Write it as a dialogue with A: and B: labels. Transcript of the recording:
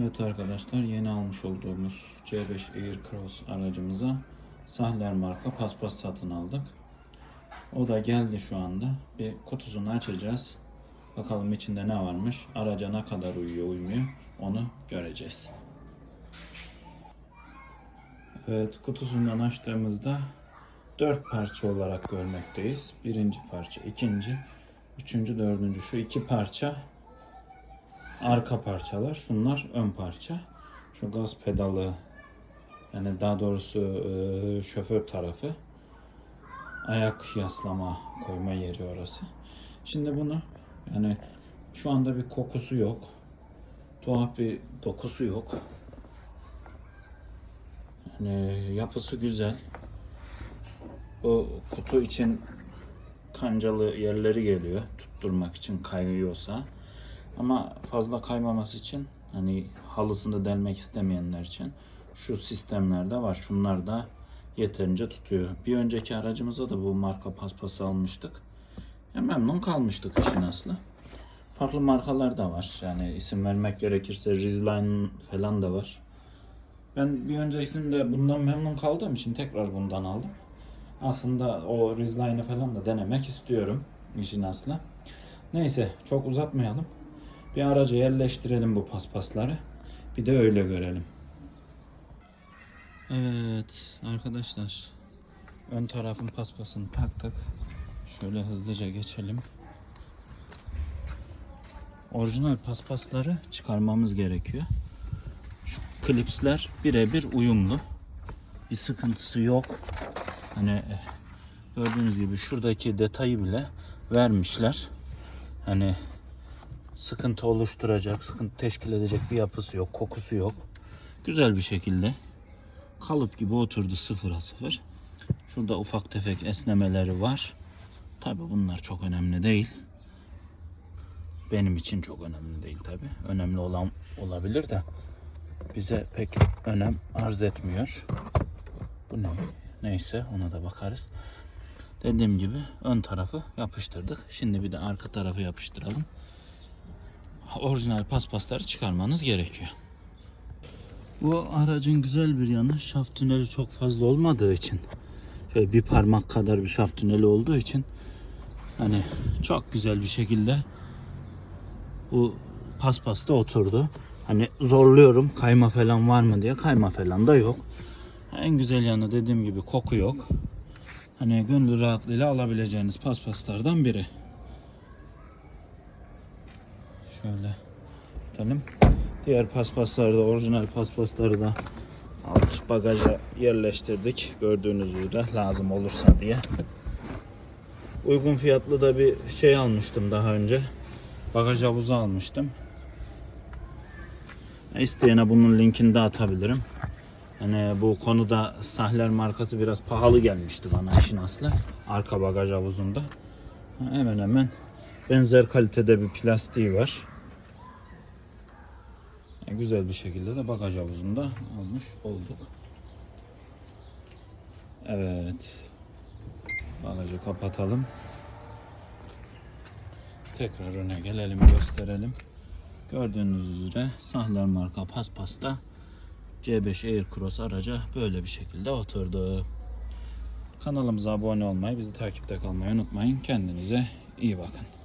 A: Evet arkadaşlar yeni almış olduğumuz C5 Aircross aracımıza Sahler marka paspas satın aldık. O da geldi şu anda. Bir kutusunu açacağız. Bakalım içinde ne varmış. Araca ne kadar uyuyor uymuyor onu göreceğiz. Evet kutusundan açtığımızda dört parça olarak görmekteyiz. Birinci parça, ikinci, üçüncü, dördüncü. Şu iki parça arka parçalar. Şunlar ön parça. Şu gaz pedalı yani daha doğrusu e, şoför tarafı. Ayak yaslama koyma yeri orası. Şimdi bunu yani şu anda bir kokusu yok. Tuhaf bir dokusu yok. Yani yapısı güzel. Bu kutu için kancalı yerleri geliyor tutturmak için kayıyorsa. Ama fazla kaymaması için hani halısını delmek istemeyenler için şu sistemlerde var. Şunlar da yeterince tutuyor. Bir önceki aracımıza da bu marka paspası almıştık. Ya memnun kalmıştık işin aslı. Farklı markalar da var. Yani isim vermek gerekirse Rizline falan da var. Ben bir öncekisinde bundan memnun kaldığım için tekrar bundan aldım. Aslında o Rizline'ı falan da denemek istiyorum işin aslı. Neyse çok uzatmayalım. Bir araca yerleştirelim bu paspasları. Bir de öyle görelim. Evet arkadaşlar. Ön tarafın paspasını taktık. Şöyle hızlıca geçelim. Orijinal paspasları çıkarmamız gerekiyor. Şu klipsler birebir uyumlu. Bir sıkıntısı yok. Hani eh, gördüğünüz gibi şuradaki detayı bile vermişler. Hani sıkıntı oluşturacak, sıkıntı teşkil edecek bir yapısı yok, kokusu yok. Güzel bir şekilde kalıp gibi oturdu sıfıra sıfır. Şurada ufak tefek esnemeleri var. Tabi bunlar çok önemli değil. Benim için çok önemli değil tabi. Önemli olan olabilir de bize pek önem arz etmiyor. Bu ne? Neyse ona da bakarız. Dediğim gibi ön tarafı yapıştırdık. Şimdi bir de arka tarafı yapıştıralım. Orijinal paspasları çıkarmanız gerekiyor. Bu aracın güzel bir yanı şaft tüneli çok fazla olmadığı için şöyle bir parmak kadar bir şaft tüneli olduğu için hani çok güzel bir şekilde bu paspasta oturdu. Hani zorluyorum kayma falan var mı diye kayma falan da yok. En güzel yanı dediğim gibi koku yok. Hani gönül rahatlığıyla alabileceğiniz paspaslardan biri. Şöyle gidelim. Diğer paspasları da orijinal paspasları da alt bagaja yerleştirdik. Gördüğünüz üzere lazım olursa diye. Uygun fiyatlı da bir şey almıştım daha önce. Bagaj havuzu almıştım. İsteyene bunun linkini de atabilirim. Hani bu konuda Sahler markası biraz pahalı gelmişti bana işin aslı. Arka bagaj havuzunda. Hemen hemen benzer kalitede bir plastiği var. Yani güzel bir şekilde de bagaj havuzunda almış olduk. Evet. Bagajı kapatalım. Tekrar öne gelelim gösterelim. Gördüğünüz üzere Sahler marka paspasta C5 Aircross araca böyle bir şekilde oturdu. Kanalımıza abone olmayı, bizi takipte kalmayı unutmayın. Kendinize iyi bakın.